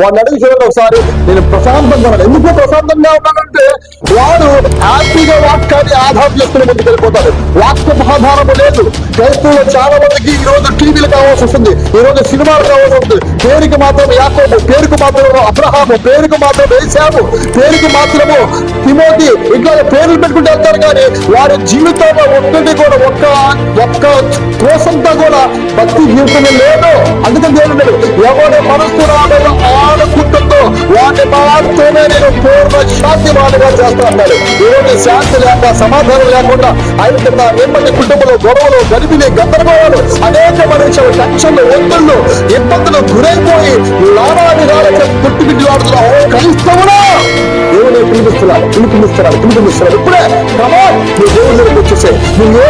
వాడిని అడిగి చూడండి ఒకసారి. నేను ప్రశాంతంగా ఉన్నాను. ఎందుకు ప్రశాంతంగా ఉన్నానంటే వాడు హ్యాపీగా వాక్యాన్ని ఆధారం చేసుకుని ముందుకు వెళ్ళిపోతాడు. వాక్య ఆధారము లేదు. క్రైస్తవులు చాలా మందికి ఈ రోజు టీవీలు కావాల్సి వస్తుంది. ఈ రోజు సినిమాలు కావాల్సి వస్తుంది. పేరుకి మాత్రం యాకోబు పేరుకు మాత్రం అబ్రహాము పేరుకు మాత్రం వేసాము పేరుకి మాత్రము తిమోతి ఇట్లా పేర్లు పెట్టుకుంటూ వెళ్తారు కానీ వారి జీవితంలో ఒక్కటి కూడా ఒక్క ఒక్క కోసంతా కూడా భక్తి జీవితంలో లేదు. అందుకని దేవుడు ఎవరి మనస్సు రాలేదు. వాటి మాత్రమే నేను పూర్ణ శాంతి వాడిగా చేస్తా అన్నాడు ఈరోజు శాంతి లేక సమాధానం లేకుండా ఐక్యత నెమ్మది కుటుంబంలో గొడవలు గడిపిని గందరగోళాలు అనేక మనుషులు టెన్షన్లు ఒత్తిళ్ళు ఇబ్బందులు గురైపోయి లాభాధికారులకు పుట్టుబిడ్డలాడుతున్నా ఓ క్రైస్తవుడా! దేవుని పిలిపిస్తున్నాడు పిలిపిస్తున్నాడు పిలిపిస్తున్నాడు ఇప్పుడే కమాన్ నువ్వు దేవుని వచ్చేసే నువ్వు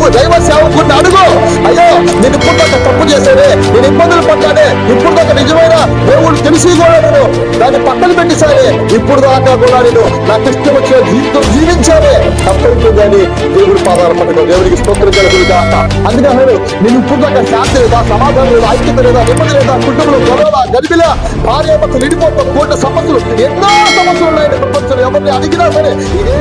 దేవుడు దైవ సేవకుడిని అడుగు. అయ్యో నేను ఇప్పుడు దాకా తప్పు చేశానే. నేను ఇబ్బందులు పడ్డానే. ఇప్పుడు దాకా నిజమైన దేవుడు తెలిసి కూడా నేను దాన్ని పక్కన పెట్టేశానే. ఇప్పుడు దాకా కూడా నేను నాకు ఇష్టం వచ్చిన జీవితం జీవించానే. కానీ దేవుడు పాదాలు పట్టుకో దేవుడికి స్తోత్రం కలుగుతుంది కాక అందుకని అన్నాడు, నేను ఇప్పుడు దాకా శాంతి లేదా సమాధానం లేదా ఐక్యత లేదా నెమ్మది లేదా కుటుంబంలో గొడవ గడిపిలా భార్య భర్తలు విడిపోతాం కోట్ల సమస్యలు ఎన్నో సమస్యలు ఉన్నాయి. ప్రపంచంలో ఎవరిని అడిగినా సరే ఇదే